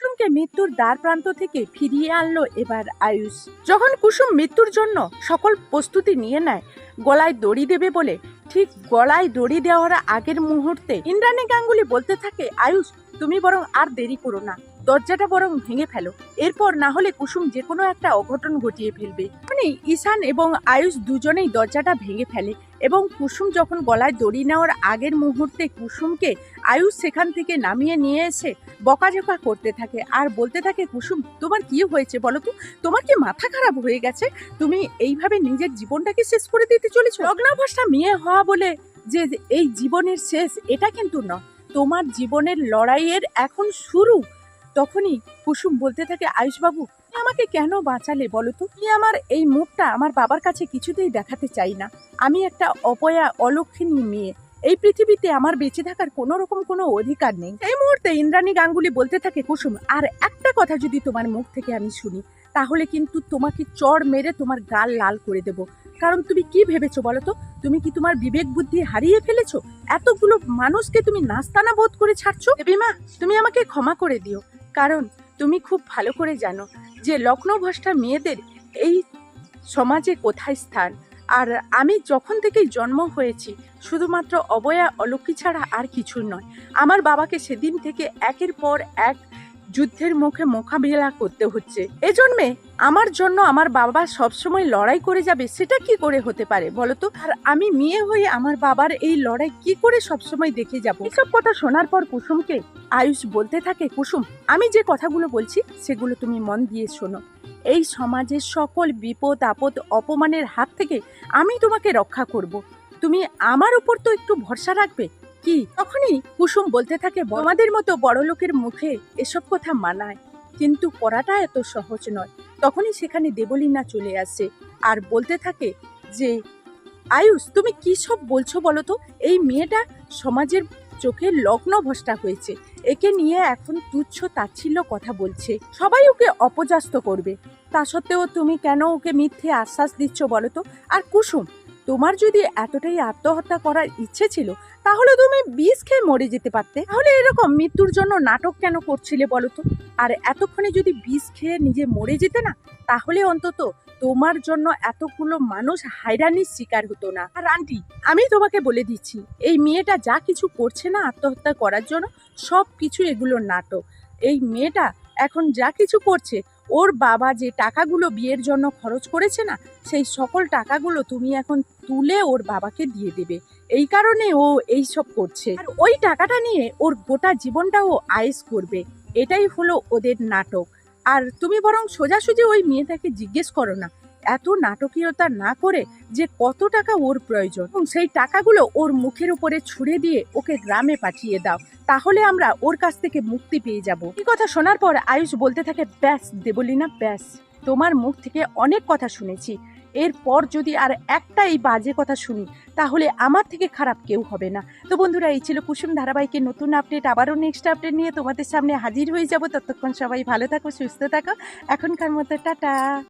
কুসুমকে মৃত্যুর দ্বার প্রান্ত থেকে ফিরিয়ে আনলো এবার আয়ুষ। যখন কুসুম মৃত্যুর জন্য সকল প্রস্তুতি নিয়ে নেয়, গলায় দড়ি দেবে বলে, ঠিক গলায় দড়ি দেওয়ার আগের মুহূর্তে ইন্দ্রাণী গাঙ্গুলি বলতে থাকে, আয়ুষ, তুমি বরং আর দেরি করো না। দরজাটা বরং ভেঙে ফেলো। এরপর না হলে কুসুম যে কোনো একটা অঘটন ঘটিয়ে ফেলবে। মানে ঈশান এবং আয়ুষ দুজনেই দরজাটা ভেঙে ফেলে এবং কুসুম যখন গলায় দড়ি নেওয়ার আগের মুহূর্তে কুসুমকে আয়ুষ সেখান থেকে নামিয়ে নিয়ে এসে বকাঝকা করতে থাকে আর বলতে থাকে, কুসুম, তোমার কি হয়েছে বলো তো? তোমার কি মাথা খারাপ হয়ে গেছে? তুমি এইভাবে নিজের জীবনটাকে শেষ করে দিতে চলেছো? লগ্নাভ্যাসটা মেয়ে হওয়া বলে যে, এই জীবনের শেষ, এটা কিন্তু নয়। তোমার জীবনের লড়াইয়ের এখন শুরু। তখনই কুসুম বলতে থাকে, আয়ুষবাবু আমাকে কেন বাঁচালে বলো তো? তুমি আমার এই মুখটা আমার বাবার কাছে কিছুতেই দেখাতে চাই না। আমি একটা অপয়া, অলক্ষিণী মেয়ে। এই পৃথিবীতে আমার বেঁচে থাকার কোনো রকম কোনো অধিকার নেই। এই মুহূর্তে ইন্দ্রাণী গাঙ্গুলি বলতে থাকে, কুসুম, আর একটা কথা যদি তোমার মুখ থেকে আমি শুনি, তাহলে কিন্তু তোমাকে চড় মেরে তোমার গাল লাল করে দেব। কারণ তুমি কি ভেবেছো বলো তো? তুমি কি তোমার বিবেক বুদ্ধি হারিয়ে ফেলেছো? এতগুলো মানুষকে তুমি নাস্তানা বোধ করে ছাড়ছো? বিমা তুমি আমাকে ক্ষমা করে দিও। কারণ তুমি খুব ভালো করে জানো যে ভ্রষ্টা মেয়েদের এই সমাজে কোথায় স্থান। আর আমি যখন থেকেই জন্ম হয়েছি, শুধুমাত্র অবয়া অলক্ষী ছাড়া আর কিছু নয়। আমার বাবাকে সেদিন থেকে একের পর এক যুদ্ধের মুখে মোকাবিলা করতে হচ্ছে। এজন্যে আমার জন্য আমার বাবা সবসময় লড়াই করে যাবে, সেটা কি করে হতে পারে বলো তো আর আমি মেয়ে হয়ে আমার বাবার এই লড়াই কি করে সবসময় দেখে যাব? এসব কথা শোনার পর কুসুমকে আয়ুষ বলতে থাকে, কুসুম, আমি যে কথাগুলো বলছি, সেগুলো তুমি মন দিয়ে শোনো। এই সমাজের সকল বিপদ, আপদ, অপমানের হাত থেকে আমি তোমাকে রক্ষা করব। তুমি আমার উপর তো একটু ভরসা রাখবে। কি? তখনই কুসুম বলতে থাকে আমাদের মতো বড় লোকের মুখে এসব কথা মানায়, কিন্তু করাটা এত সহজ নয়। তখনই সেখানে দেবলীনা চলে আসে আর বলতে থাকে যে, আয়ুষ, তুমি কি সব বলছো বলো তো? এই মেয়েটা সমাজের চোখে লগ্ন ভস্টা হয়েছে। একে নিয়ে এখন তুচ্ছ তাচ্ছিল্য কথা বলছে। সবাই ওকে অপজাস্ত করবে। তা সত্ত্বেও তুমি কেন ওকে মিথ্যে আশ্বাস দিচ্ছ বলো তো? আর কুসুম তোমার যদি এতটাই আত্মহত্যা করার ইচ্ছে ছিল, তাহলে তুমি বিষ খেয়ে মরে যেতে পারতে। তাহলে এরকম মৃত্যুর জন্য নাটক কেন করছিলে বলো তো? আর এতক্ষণে যদি বিষ খেয়ে নিজে মরে যেতে না, তাহলে অন্তত তোমার জন্য এতগুলো মানুষ হাইরানির শিকার হতো না। আর আন্টি, আমি তোমাকে বলে দিচ্ছি, এই মেয়েটা যা কিছু করছে না আত্মহত্যা করার জন্য সব কিছু এগুলো নাটক। এই মেয়েটা এখন যা কিছু করছে ওর বাবা যে টাকাগুলো বিয়ের জন্য খরচ করেছে না, সেই সকল টাকাগুলো তুমি এখন তুলে ওর বাবাকে দিয়ে দেবে। এই কারণে ও এই সব করছে। আর ওই টাকাটা নিয়ে ওর গোটা জীবনটা ও আয়েস করবে। এটাই হলো ওদের নাটক। আর তুমি বরং সোজাসুজি ওই মেয়েটাকে জিজ্ঞেস করো না। এত নাটকীয়তা না করে যে কত টাকা ওর প্রয়োজন। এবং সেই টাকাগুলো ওর মুখের উপরে ছুড়ে দিয়ে ওকে গ্রামে পাঠিয়ে দাও। তাহলে আমরা ওর কাছ থেকে মুক্তি পেয়ে যাব। এই কথা শোনার পর আয়ুষ বলতে থাকে, ব্যাস, দেবলিনা, ব্যাস। তোমার মুখ থেকে অনেক কথা শুনেছি। এরপর যদি আর একটা এই বাজে কথা শুনি, তাহলে আমার থেকে খারাপ কেউ হবে না। তো বন্ধুরা, এই ছিল কুসুম ধারাবাহিকের নতুন আপডেট। আবারও নেক্সট আপডেট নিয়ে তোমাদের সামনে হাজির হয়ে যাব। ততক্ষণ সবাই ভালো থাকো, সুস্থ থাকো। এখনকার মতো, টাটা।